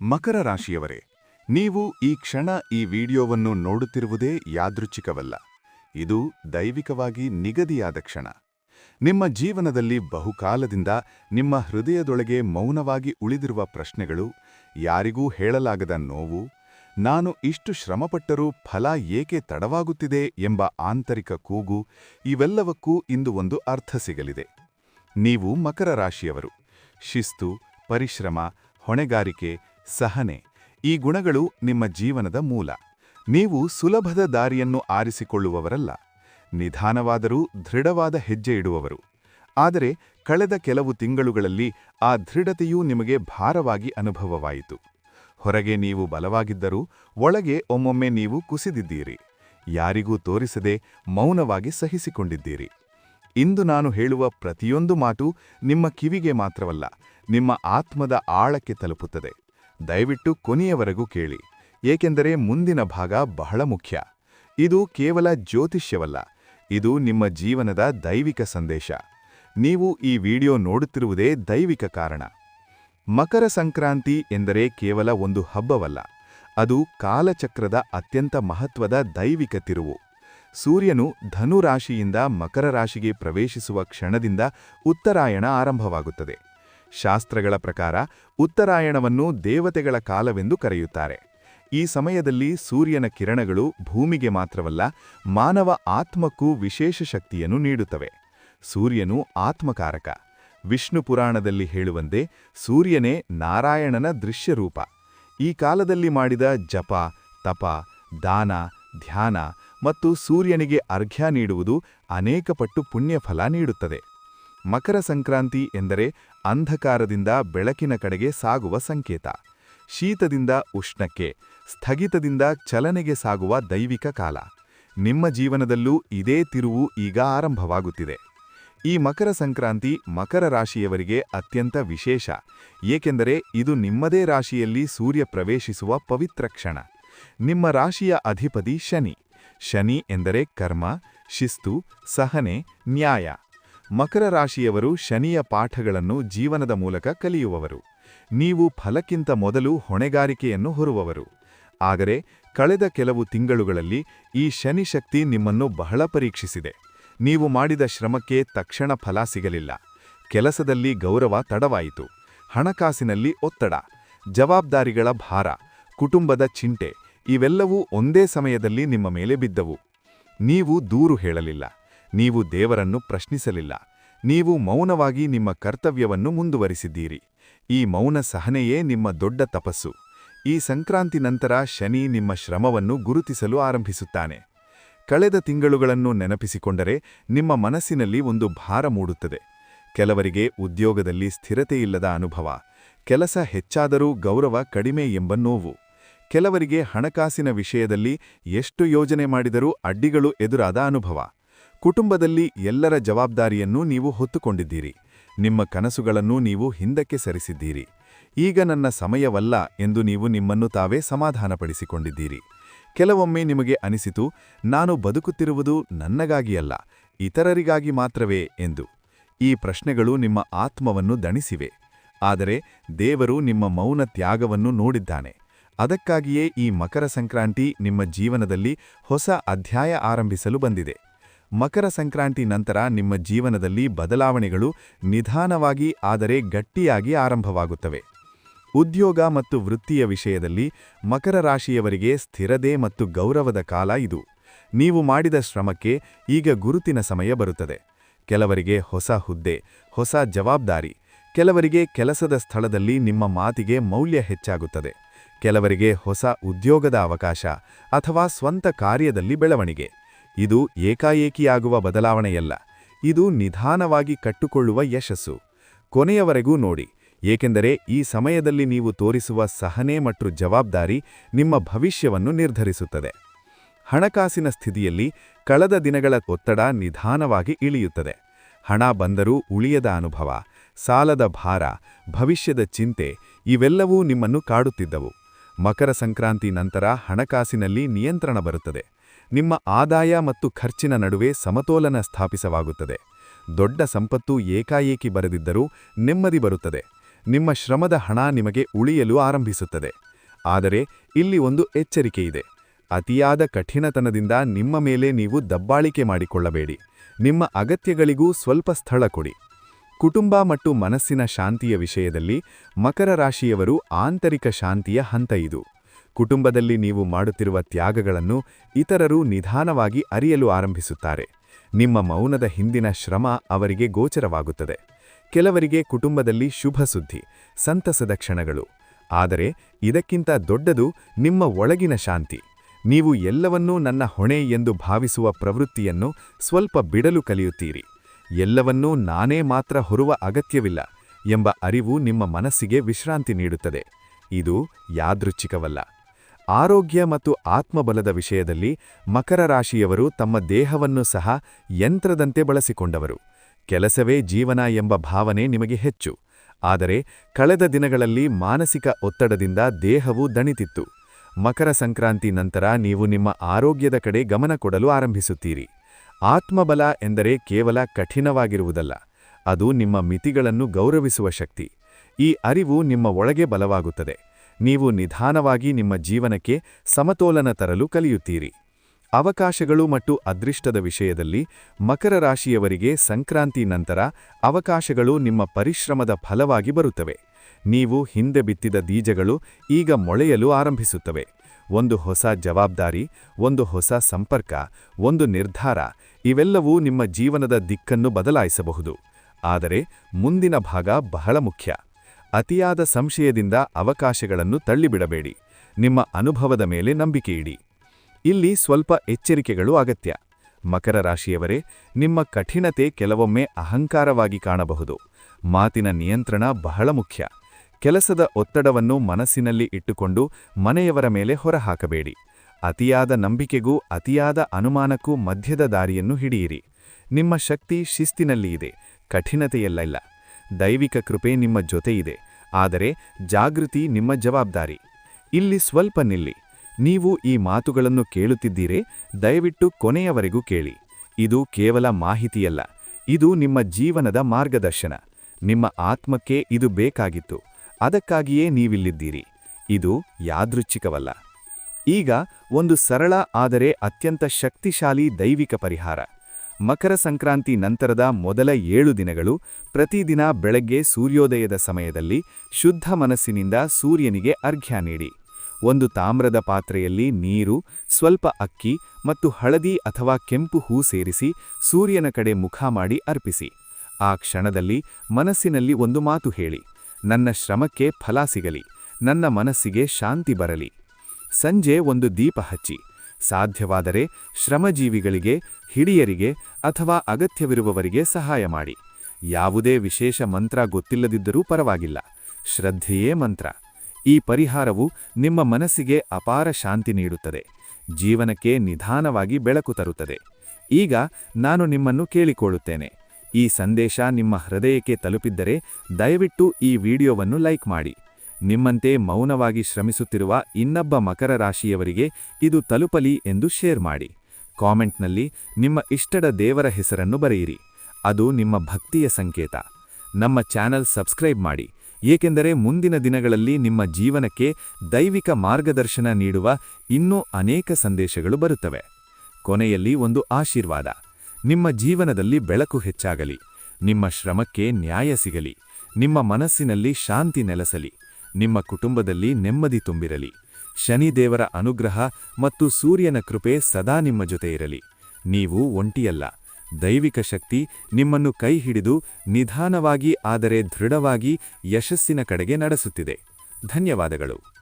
ಮಕರ ರಾಶಿಯವರೇ, ನೀವು ಈ ಕ್ಷಣ ಈ ವಿಡಿಯೋವನ್ನು ನೋಡುತ್ತಿರುವುದೇ ಯಾದೃಚ್ಛಿಕವಲ್ಲ. ಇದು ದೈವಿಕವಾಗಿ ನಿಗದಿಯಾದ ಕ್ಷಣ. ನಿಮ್ಮ ಜೀವನದಲ್ಲಿ ಬಹುಕಾಲದಿಂದ ನಿಮ್ಮ ಹೃದಯದೊಳಗೆ ಮೌನವಾಗಿ ಉಳಿದಿರುವ ಪ್ರಶ್ನೆಗಳು, ಯಾರಿಗೂ ಹೇಳಲಾಗದ ನೋವು, ನಾನು ಇಷ್ಟು ಶ್ರಮಪಟ್ಟರೂ ಫಲ ಏಕೆ ತಡವಾಗುತ್ತಿದೆ ಎಂಬ ಆಂತರಿಕ ಕೂಗು, ಇವೆಲ್ಲವಕ್ಕೂ ಇಂದು ಒಂದು ಅರ್ಥ ಸಿಗಲಿದೆ. ನೀವು ಮಕರ ರಾಶಿಯವರು. ಶಿಸ್ತು, ಪರಿಶ್ರಮ, ಹೊಣೆಗಾರಿಕೆ ಸಹನೆ. ಈ ಗುಣಗಳು ನಿಮ್ಮ ಜೀವನದ ಮೂಲ. ನೀವು ಸುಲಭದ ದಾರಿಯನ್ನು ಆರಿಸಿಕೊಳ್ಳುವವರಲ್ಲ. ನಿಧಾನವಾದರೂ ದೃಢವಾದ ಹೆಜ್ಜೆ ಇಡುವವರು. ಆದರೆ ಕಳೆದ ಕೆಲವು ತಿಂಗಳುಗಳಲ್ಲಿ ಆ ದೃಢತೆಯೂ ನಿಮಗೆ ಭಾರವಾಗಿ ಅನುಭವವಾಯಿತು. ಹೊರಗೆ ನೀವು ಬಲವಾಗಿದ್ದರೂ ಒಳಗೆ ಒಮ್ಮೊಮ್ಮೆ ನೀವು ಕುಸಿದಿದ್ದೀರಿ. ಯಾರಿಗೂ ತೋರಿಸದೆ ಮೌನವಾಗಿ ಸಹಿಸಿಕೊಂಡಿದ್ದೀರಿ. ಇಂದು ನಾನು ಹೇಳುವ ಪ್ರತಿಯೊಂದು ಮಾತು ನಿಮ್ಮ ಕಿವಿಗೆ ಮಾತ್ರವಲ್ಲ, ನಿಮ್ಮ ಆತ್ಮದ ಆಳಕ್ಕೆ ತಲುಪುತ್ತದೆ. ದಯವಿಟ್ಟು ಕೊನೆಯವರೆಗೂ ಕೇಳಿ. ಏಕೆಂದರೆ ಮುಂದಿನ ಭಾಗ ಬಹಳ ಮುಖ್ಯ. ಇದು ಕೇವಲ ಜ್ಯೋತಿಷ್ಯವಲ್ಲ. ಇದು ನಿಮ್ಮ ಜೀವನದ ದೈವಿಕ ಸಂದೇಶ. ನೀವು ಈ ವಿಡಿಯೋ ನೋಡುತ್ತಿರುವುದೇ ದೈವಿಕ ಕಾರಣ. ಮಕರ ಸಂಕ್ರಾಂತಿ ಎಂದರೆ ಕೇವಲ ಒಂದು ಹಬ್ಬವಲ್ಲ. ಅದು ಕಾಲಚಕ್ರದ ಅತ್ಯಂತ ಮಹತ್ವದ ದೈವಿಕ ತಿರುವು. ಸೂರ್ಯನು ಧನುರಾಶಿಯಿಂದ ಮಕರ ರಾಶಿಗೆ ಪ್ರವೇಶಿಸುವ ಕ್ಷಣದಿಂದ ಉತ್ತರಾಯಣ ಆರಂಭವಾಗುತ್ತದೆ. ಶಾಸ್ತ್ರಗಳ ಪ್ರಕಾರ ಉತ್ತರಾಯಣವನ್ನು ದೇವತೆಗಳ ಕಾಲವೆಂದು ಕರೆಯುತ್ತಾರೆ. ಈ ಸಮಯದಲ್ಲಿ ಸೂರ್ಯನ ಕಿರಣಗಳು ಭೂಮಿಗೆ ಮಾತ್ರವಲ್ಲ, ಮಾನವ ಆತ್ಮಕ್ಕೂ ವಿಶೇಷ ಶಕ್ತಿಯನ್ನು ನೀಡುತ್ತವೆ. ಸೂರ್ಯನು ಆತ್ಮಕಾರಕ. ವಿಷ್ಣು ಪುರಾಣದಲ್ಲಿ ಹೇಳುವಂತೆ ಸೂರ್ಯನೇ ನಾರಾಯಣನ ದೃಶ್ಯರೂಪ. ಈ ಕಾಲದಲ್ಲಿ ಮಾಡಿದ ಜಪ, ತಪ, ದಾನ, ಧ್ಯಾನ ಮತ್ತು ಸೂರ್ಯನಿಗೆ ಅರ್ಘ್ಯ ನೀಡುವುದು ಅನೇಕ ಪಟ್ಟು ಪುಣ್ಯಫಲ ನೀಡುತ್ತದೆ. ಮಕರ ಸಂಕ್ರಾಂತಿ ಎಂದರೆ ಅಂಧಕಾರದಿಂದ ಬೆಳಕಿನ ಕಡೆಗೆ ಸಾಗುವ ಸಂಕೇತ. ಶೀತದಿಂದ ಉಷ್ಣಕ್ಕೆ, ಸ್ಥಗಿತದಿಂದ ಚಲನೆಗೆ ಸಾಗುವ ದೈವಿಕ ಕಾಲ. ನಿಮ್ಮ ಜೀವನದಲ್ಲೂ ಇದೇ ತಿರುವು ಈಗ ಆರಂಭವಾಗುತ್ತಿದೆ. ಈ ಮಕರ ಸಂಕ್ರಾಂತಿ ಮಕರ ರಾಶಿಯವರಿಗೆ ಅತ್ಯಂತ ವಿಶೇಷ. ಏಕೆಂದರೆ ಇದು ನಿಮ್ಮದೇ ರಾಶಿಯಲ್ಲಿ ಸೂರ್ಯ ಪ್ರವೇಶಿಸುವ ಪವಿತ್ರ ಕ್ಷಣ. ನಿಮ್ಮ ರಾಶಿಯ ಅಧಿಪತಿ ಶನಿ. ಶನಿ ಎಂದರೆ ಕರ್ಮ, ಶಿಸ್ತು, ಸಹನೆ, ನ್ಯಾಯ. ಮಕರ ರಾಶಿಯವರು ಶನಿಯ ಪಾಠಗಳನ್ನು ಜೀವನದ ಮೂಲಕ ಕಲಿಯುವವರು. ನೀವು ಫಲಕ್ಕಿಂತ ಮೊದಲು ಹೊಣೆಗಾರಿಕೆಯನ್ನು ಹೊರುವವರು. ಆದರೆ ಕಳೆದ ಕೆಲವು ತಿಂಗಳುಗಳಲ್ಲಿ ಈ ಶನಿ ಶಕ್ತಿ ನಿಮ್ಮನ್ನು ಬಹಳ ಪರೀಕ್ಷಿಸಿದೆ. ನೀವು ಮಾಡಿದ ಶ್ರಮಕ್ಕೆ ತಕ್ಷಣ ಫಲ ಸಿಗಲಿಲ್ಲ. ಕೆಲಸದಲ್ಲಿ ಗೌರವ ತಡವಾಯಿತು. ಹಣಕಾಸಿನಲ್ಲಿ ಒತ್ತಡ, ಜವಾಬ್ದಾರಿಗಳ ಭಾರ, ಕುಟುಂಬದ ಚಿಂಟೆ ಇವೆಲ್ಲವೂ ಒಂದೇ ಸಮಯದಲ್ಲಿ ನಿಮ್ಮ ಮೇಲೆ ಬಿದ್ದವು. ನೀವು ದೂರು ಹೇಳಲಿಲ್ಲ. ನೀವು ದೇವರನ್ನು ಪ್ರಶ್ನಿಸಲಿಲ್ಲ. ನೀವು ಮೌನವಾಗಿ ನಿಮ್ಮ ಕರ್ತವ್ಯವನ್ನು ಮುಂದುವರಿಸಿದ್ದೀರಿ. ಈ ಮೌನ ಸಹನೆಯೇ ನಿಮ್ಮ ದೊಡ್ಡ ತಪಸ್ಸು. ಈ ಸಂಕ್ರಾಂತಿ ನಂತರ ಶನಿ ನಿಮ್ಮ ಶ್ರಮವನ್ನು ಗುರುತಿಸಲು ಆರಂಭಿಸುತ್ತಾನೆ. ಕಳೆದ ತಿಂಗಳುಗಳನ್ನು ನೆನಪಿಸಿಕೊಂಡರೆ ನಿಮ್ಮ ಮನಸ್ಸಿನಲ್ಲಿ ಒಂದು ಭಾರ ಮೂಡುತ್ತದೆ. ಕೆಲವರಿಗೆ ಉದ್ಯೋಗದಲ್ಲಿ ಸ್ಥಿರತೆಯಿಲ್ಲದ ಅನುಭವ, ಕೆಲಸ ಹೆಚ್ಚಾದರೂ ಗೌರವ ಕಡಿಮೆ ಎಂಬ ನೋವು, ಕೆಲವರಿಗೆ ಹಣಕಾಸಿನ ವಿಷಯದಲ್ಲಿ ಎಷ್ಟು ಯೋಜನೆ ಮಾಡಿದರೂ ಅಡ್ಡಿಗಳು ಎದುರಾದ ಅನುಭವ. ಕುಟುಂಬದಲ್ಲಿ ಎಲ್ಲರ ಜವಾಬ್ದಾರಿಯನ್ನು ನೀವು ಹೊತ್ತುಕೊಂಡಿದ್ದೀರಿ. ನಿಮ್ಮ ಕನಸುಗಳನ್ನು ನೀವು ಹಿಂದಕ್ಕೆ ಸರಿಸಿದ್ದೀರಿ. ಈಗ ನನ್ನ ಸಮಯವಲ್ಲ ಎಂದು ನೀವು ನಿಮ್ಮನ್ನು ತಾವೇ ಸಮಾಧಾನಪಡಿಸಿಕೊಂಡಿದ್ದೀರಿ. ಕೆಲವೊಮ್ಮೆ ನಿಮಗೆ ಅನಿಸಿತು, ನಾನು ಬದುಕುತ್ತಿರುವುದು ನನ್ನಗಾಗಿಯಲ್ಲ, ಇತರರಿಗಾಗಿ ಮಾತ್ರವೇ ಎಂದು. ಈ ಪ್ರಶ್ನೆಗಳು ನಿಮ್ಮ ಆತ್ಮವನ್ನು ದಣಿಸಿವೆ. ಆದರೆ ದೇವರು ನಿಮ್ಮ ಮೌನ ತ್ಯಾಗವನ್ನು ನೋಡಿದ್ದಾನೆ. ಅದಕ್ಕಾಗಿಯೇ ಈ ಮಕರ ಸಂಕ್ರಾಂತಿ ನಿಮ್ಮ ಜೀವನದಲ್ಲಿ ಹೊಸ ಅಧ್ಯಾಯ ಆರಂಭಿಸಲು ಬಂದಿದೆ. ಮಕರ ಸಂಕ್ರಾಂತಿ ನಂತರ ನಿಮ್ಮ ಜೀವನದಲ್ಲಿ ಬದಲಾವಣೆಗಳು ನಿಧಾನವಾಗಿ ಆದರೆ ಗಟ್ಟಿಯಾಗಿ ಆರಂಭವಾಗುತ್ತವೆ. ಉದ್ಯೋಗ ಮತ್ತು ವೃತ್ತಿಯ ವಿಷಯದಲ್ಲಿ ಮಕರ ರಾಶಿಯವರಿಗೆ ಸ್ಥಿರತೆ ಮತ್ತು ಗೌರವದ ಕಾಲ ಇದು. ನೀವು ಮಾಡಿದ ಶ್ರಮಕ್ಕೆ ಈಗ ಗುರುತಿನ ಸಮಯ ಬರುತ್ತದೆ. ಕೆಲವರಿಗೆ ಹೊಸ ಹುದ್ದೆ, ಹೊಸ ಜವಾಬ್ದಾರಿ, ಕೆಲವರಿಗೆ ಕೆಲಸದ ಸ್ಥಳದಲ್ಲಿ ನಿಮ್ಮ ಮಾತಿಗೆ ಮೌಲ್ಯ ಹೆಚ್ಚಾಗುತ್ತದೆ. ಕೆಲವರಿಗೆ ಹೊಸ ಉದ್ಯೋಗದ ಅವಕಾಶ ಅಥವಾ ಸ್ವಂತ ಕಾರ್ಯದಲ್ಲಿ ಬೆಳವಣಿಗೆ. ಇದು ಏಕಾಏಕಿಯಾಗುವ ಬದಲಾವಣೆಯಲ್ಲ, ಇದು ನಿಧಾನವಾಗಿ ಕಟ್ಟುಕೊಳ್ಳುವ ಯಶಸ್ಸು. ಕೊನೆಯವರೆಗೂ ನೋಡಿ, ಏಕೆಂದರೆ ಈ ಸಮಯದಲ್ಲಿ ನೀವು ತೋರಿಸುವ ಸಹನೆ ಮತ್ತು ಜವಾಬ್ದಾರಿ ನಿಮ್ಮ ಭವಿಷ್ಯವನ್ನು ನಿರ್ಧರಿಸುತ್ತದೆ. ಹಣಕಾಸಿನ ಸ್ಥಿತಿಯಲ್ಲಿ ಕಳೆದ ದಿನಗಳ ಒತ್ತಡ ನಿಧಾನವಾಗಿ ಇಳಿಯುತ್ತದೆ. ಹಣ ಬಂದರೂ ಉಳಿಯದ ಅನುಭವ, ಸಾಲದ ಭಾರ, ಭವಿಷ್ಯದ ಚಿಂತೆ ಇವೆಲ್ಲವೂ ನಿಮ್ಮನ್ನು ಕಾಡುತ್ತಿದ್ದವು. ಮಕರ ಸಂಕ್ರಾಂತಿ ನಂತರ ಹಣಕಾಸಿನಲ್ಲಿ ನಿಯಂತ್ರಣ ಬರುತ್ತದೆ. ನಿಮ್ಮ ಆದಾಯ ಮತ್ತು ಖರ್ಚಿನ ನಡುವೆ ಸಮತೋಲನ ಸ್ಥಾಪಿಸವಾಗುತ್ತದೆ. ದೊಡ್ಡ ಸಂಪತ್ತು ಏಕಾಏಕಿ ಬರೆದಿದ್ದರೂ ನೆಮ್ಮದಿ ಬರುತ್ತದೆ. ನಿಮ್ಮ ಶ್ರಮದ ಹಣ ನಿಮಗೆ ಉಳಿಯಲು ಆರಂಭಿಸುತ್ತದೆ. ಆದರೆ ಇಲ್ಲಿ ಒಂದು ಎಚ್ಚರಿಕೆ ಇದೆ. ಅತಿಯಾದ ಕಠಿಣತನದಿಂದ ನಿಮ್ಮ ಮೇಲೆ ನೀವು ದಬ್ಬಾಳಿಕೆ ಮಾಡಿಕೊಳ್ಳಬೇಡಿ. ನಿಮ್ಮ ಅಗತ್ಯಗಳಿಗೂ ಸ್ವಲ್ಪ ಸ್ಥಳ ಕೊಡಿ. ಕುಟುಂಬ ಮತ್ತು ಮನಸ್ಸಿನ ಶಾಂತಿಯ ವಿಷಯದಲ್ಲಿ ಮಕರ ರಾಶಿಯವರು ಆಂತರಿಕ ಶಾಂತಿಯ ಹಂತ ಇದು. ಕುಟುಂಬದಲ್ಲಿ ನೀವು ಮಾಡುತ್ತಿರುವ ತ್ಯಾಗಗಳನ್ನು ಇತರರು ನಿಧಾನವಾಗಿ ಅರಿಯಲು ಆರಂಭಿಸುತ್ತಾರೆ. ನಿಮ್ಮ ಮೌನದ ಹಿಂದಿನ ಶ್ರಮ ಅವರಿಗೆ ಗೋಚರವಾಗುತ್ತದೆ. ಕೆಲವರಿಗೆ ಕುಟುಂಬದಲ್ಲಿ ಶುಭ ಸುದ್ದಿ, ಸಂತಸದ ಕ್ಷಣಗಳು. ಆದರೆ ಇದಕ್ಕಿಂತ ದೊಡ್ಡದು ನಿಮ್ಮ ಒಳಗಿನ ಶಾಂತಿ. ನೀವು ಎಲ್ಲವನ್ನೂ ನನ್ನ ಹೊಣೆ ಎಂದು ಭಾವಿಸುವ ಪ್ರವೃತ್ತಿಯನ್ನು ಸ್ವಲ್ಪ ಬಿಡಲು ಕಲಿಯುತ್ತೀರಿ. ಎಲ್ಲವನ್ನೂ ನಾನೇ ಮಾತ್ರ ಹೊರುವ ಅಗತ್ಯವಿಲ್ಲ ಎಂಬ ಅರಿವು ನಿಮ್ಮ ಮನಸ್ಸಿಗೆ ವಿಶ್ರಾಂತಿ ನೀಡುತ್ತದೆ. ಇದು ಯಾದೃಚ್ಛಿಕವಲ್ಲ. ಆರೋಗ್ಯ ಮತ್ತು ಆತ್ಮಬಲದ ವಿಷಯದಲ್ಲಿ ಮಕರ ರಾಶಿಯವರು ತಮ್ಮ ದೇಹವನ್ನು ಸಹ ಯಂತ್ರದಂತೆ ಬಳಸಿಕೊಂಡವರು. ಕೆಲಸವೇ ಜೀವನ ಎಂಬ ಭಾವನೆ ನಿಮಗೆ ಹೆಚ್ಚು. ಆದರೆ ಕಳೆದ ದಿನಗಳಲ್ಲಿ ಮಾನಸಿಕ ಒತ್ತಡದಿಂದ ದೇಹವು ದಣಿತಿತ್ತು. ಮಕರ ಸಂಕ್ರಾಂತಿ ನಂತರ ನೀವು ನಿಮ್ಮ ಆರೋಗ್ಯದ ಕಡೆ ಗಮನ ಕೊಡಲು ಆರಂಭಿಸುತ್ತೀರಿ. ಆತ್ಮಬಲ ಎಂದರೆ ಕೇವಲ ಕಠಿಣವಾಗಿರುವುದಲ್ಲ. ಅದು ನಿಮ್ಮ ಮಿತಿಗಳನ್ನು ಗೌರವಿಸುವ ಶಕ್ತಿ. ಈ ಅರಿವು ನಿಮ್ಮ ಒಳಗೆ ಬಲವಾಗುತ್ತದೆ. ನೀವು ನಿಧಾನವಾಗಿ ನಿಮ್ಮ ಜೀವನಕ್ಕೆ ಸಮತೋಲನ ತರಲು ಕಲಿಯುತ್ತೀರಿ. ಅವಕಾಶಗಳು ಮತ್ತು ಅದೃಷ್ಟದ ವಿಷಯದಲ್ಲಿ ಮಕರ ರಾಶಿಯವರಿಗೆ ಸಂಕ್ರಾಂತಿ ನಂತರ ಅವಕಾಶಗಳು ನಿಮ್ಮ ಪರಿಶ್ರಮದ ಫಲವಾಗಿ ಬರುತ್ತವೆ. ನೀವು ಹಿಂದೆ ಬಿತ್ತಿದ ಬೀಜಗಳು ಈಗ ಮೊಳೆಯಲು ಆರಂಭಿಸುತ್ತವೆ. ಒಂದು ಹೊಸ ಜವಾಬ್ದಾರಿ, ಒಂದು ಹೊಸ ಸಂಪರ್ಕ, ಒಂದು ನಿರ್ಧಾರ, ಇವೆಲ್ಲವೂ ನಿಮ್ಮ ಜೀವನದ ದಿಕ್ಕನ್ನು ಬದಲಾಯಿಸಬಹುದು. ಆದರೆ ಮುಂದಿನ ಭಾಗ ಬಹಳ ಮುಖ್ಯ. ಅತಿಯಾದ ಸಂಶಯದಿಂದ ಅವಕಾಶಗಳನ್ನು ತಳ್ಳಿಬಿಡಬೇಡಿ. ನಿಮ್ಮ ಅನುಭವದ ಮೇಲೆ ನಂಬಿಕೆಯಿಡಿ ಇಲ್ಲಿ ಸ್ವಲ್ಪ ಎಚ್ಚರಿಕೆಗಳು ಅಗತ್ಯ. ಮಕರ ರಾಶಿಯವರೇ, ನಿಮ್ಮ ಕಠಿಣತೆ ಕೆಲವೊಮ್ಮೆ ಅಹಂಕಾರವಾಗಿ ಕಾಣಬಹುದು. ಮಾತಿನ ನಿಯಂತ್ರಣ ಬಹಳ ಮುಖ್ಯ. ಕೆಲಸದ ಒತ್ತಡವನ್ನು ಮನಸ್ಸಿನಲ್ಲಿ ಇಟ್ಟುಕೊಂಡು ಮನೆಯವರ ಮೇಲೆ ಹೊರಹಾಕಬೇಡಿ. ಅತಿಯಾದ ನಂಬಿಕೆಗೂ ಅತಿಯಾದ ಅನುಮಾನಕ್ಕೂ ಮಧ್ಯದ ದಾರಿಯನ್ನು ಹಿಡಿಯಿರಿ. ನಿಮ್ಮ ಶಕ್ತಿ ಶಿಸ್ತಿನಲ್ಲಿ ಇದೆ ಕಠಿಣತೆಯಲ್ಲ ದೈವಿಕ ಕೃಪೆ ನಿಮ್ಮ ಜೊತೆಯಿದೆ ಆದರೆ ಜಾಗೃತಿ ನಿಮ್ಮ ಜವಾಬ್ದಾರಿ. ಇಲ್ಲಿ ಸ್ವಲ್ಪ ನಿಲ್ಲಿ. ನೀವು ಈ ಮಾತುಗಳನ್ನು ಕೇಳುತ್ತಿದ್ದೀರೆ? ದಯವಿಟ್ಟು ಕೊನೆಯವರೆಗೂ ಕೇಳಿ. ಇದು ಕೇವಲ ಮಾಹಿತಿಯಲ್ಲ. ಇದು ನಿಮ್ಮ ಜೀವನದ ಮಾರ್ಗದರ್ಶನ. ನಿಮ್ಮ ಆತ್ಮಕ್ಕೆ ಇದು ಬೇಕಾಗಿತ್ತು. ಅದಕ್ಕಾಗಿಯೇ ನೀವಿಲ್ಲಿದ್ದೀರಿ. ಇದು ಯಾದೃಚ್ಛಿಕವಲ್ಲ. ಈಗ ಒಂದು ಸರಳ, ಆದರೆ ಅತ್ಯಂತ ಶಕ್ತಿಶಾಲಿ ದೈವಿಕ ಪರಿಹಾರ. ಮಕರ ಸಂಕ್ರಾಂತಿ ನಂತರದ ಮೊದಲ ಏಳು ದಿನಗಳು ಪ್ರತಿದಿನ ಬೆಳಗ್ಗೆ ಸೂರ್ಯೋದಯದ ಸಮಯದಲ್ಲಿ ಶುದ್ಧ ಮನಸ್ಸಿನಿಂದ ಸೂರ್ಯನಿಗೆ ಅರ್ಘ್ಯ ನೀಡಿ. ಒಂದು ತಾಮ್ರದ ಪಾತ್ರೆಯಲ್ಲಿ ನೀರು, ಸ್ವಲ್ಪ ಅಕ್ಕಿ ಮತ್ತು ಹಳದಿ ಅಥವಾ ಕೆಂಪು ಹೂ ಸೇರಿಸಿ ಸೂರ್ಯನ ಕಡೆ ಮುಖ ಮಾಡಿ ಅರ್ಪಿಸಿ. ಆ ಕ್ಷಣದಲ್ಲಿ ಮನಸ್ಸಿನಲ್ಲಿ ಒಂದು ಮಾತು ಹೇಳಿ, ನನ್ನ ಶ್ರಮಕ್ಕೆ ಫಲ ಸಿಗಲಿ, ನನ್ನ ಮನಸ್ಸಿಗೆ ಶಾಂತಿ ಬರಲಿ. ಸಂಜೆ ಒಂದು ದೀಪ ಹಚ್ಚಿ ಸಾಧ್ಯವಾದರೆ ಶ್ರಮಜೀವಿಗಳಿಗೆ ಹಿಡಿಯರಿಗೆ ಅಥವಾ ಅಗತ್ಯವಿರುವವರಿಗೆ ಸಹಾಯ ಮಾಡಿ. ಯಾವುದೇ ವಿಶೇಷ ಮಂತ್ರ ಗೊತ್ತಿಲ್ಲದಿದ್ದರೂ ಪರವಾಗಿಲ್ಲ. ಶ್ರದ್ಧೆಯೇ ಮಂತ್ರ. ಈ ಪರಿಹಾರವು ನಿಮ್ಮ ಮನಸ್ಸಿಗೆ ಅಪಾರ ಶಾಂತಿ ನೀಡುತ್ತದೆ. ಜೀವನಕ್ಕೆ ನಿಧಾನವಾಗಿ ಬೆಳಕು ತರುತ್ತದೆ. ಈಗ ನಾನು ನಿಮ್ಮನ್ನು ಕೇಳಿಕೊಳ್ಳುತ್ತೇನೆ. ಈ ಸಂದೇಶ ನಿಮ್ಮ ಹೃದಯಕ್ಕೆ ತಲುಪಿದ್ದರೆ ದಯವಿಟ್ಟು ಈ ವಿಡಿಯೋವನ್ನು ಲೈಕ್ ಮಾಡಿ. ನಿಮ್ಮಂತೆ ಮೌನವಾಗಿ ಶ್ರಮಿಸುತ್ತಿರುವ ಇನ್ನೊಬ್ಬ ಮಕರ ರಾಶಿಯವರಿಗೆ ಇದು ತಲುಪಲಿ ಎಂದು ಶೇರ್ ಮಾಡಿ. ಕಾಮೆಂಟ್ನಲ್ಲಿ ನಿಮ್ಮ ಇಷ್ಟದ ದೇವರ ಹೆಸರನ್ನು ಬರೆಯಿರಿ. ಅದು ನಿಮ್ಮ ಭಕ್ತಿಯ ಸಂಕೇತ. ನಮ್ಮ ಚಾನಲ್ ಸಬ್ಸ್ಕ್ರೈಬ್ ಮಾಡಿ. ಏಕೆಂದರೆ ಮುಂದಿನ ದಿನಗಳಲ್ಲಿ ನಿಮ್ಮ ಜೀವನಕ್ಕೆ ದೈವಿಕ ಮಾರ್ಗದರ್ಶನ ನೀಡುವ ಇನ್ನೂ ಅನೇಕ ಸಂದೇಶಗಳು ಬರುತ್ತವೆ. ಕೊನೆಯಲ್ಲಿ ಒಂದು ಆಶೀರ್ವಾದ. ನಿಮ್ಮ ಜೀವನದಲ್ಲಿ ಬೆಳಕು ಹೆಚ್ಚಾಗಲಿ. ನಿಮ್ಮ ಶ್ರಮಕ್ಕೆ ನ್ಯಾಯ ಸಿಗಲಿ. ನಿಮ್ಮ ಮನಸ್ಸಿನಲ್ಲಿ ಶಾಂತಿ ನೆಲೆಸಲಿ. ನಿಮ್ಮ ಕುಟುಂಬದಲ್ಲಿ ನೆಮ್ಮದಿ ತುಂಬಿರಲಿ. ಶನಿದೇವರ ಅನುಗ್ರಹ ಮತ್ತು ಸೂರ್ಯನ ಕೃಪೆ ಸದಾ ನಿಮ್ಮ ಜೊತೆ ಇರಲಿ ನೀವು ಒಂಟಿಯಲ್ಲ. ದೈವಿಕ ಶಕ್ತಿ ನಿಮ್ಮನ್ನು ಕೈ ಹಿಡಿದು ನಿಧಾನವಾಗಿ ಆದರೆ ದೃಢವಾಗಿ ಯಶಸ್ಸಿನ ಕಡೆಗೆ ನಡೆಸುತ್ತಿದೆ. ಧನ್ಯವಾದಗಳು.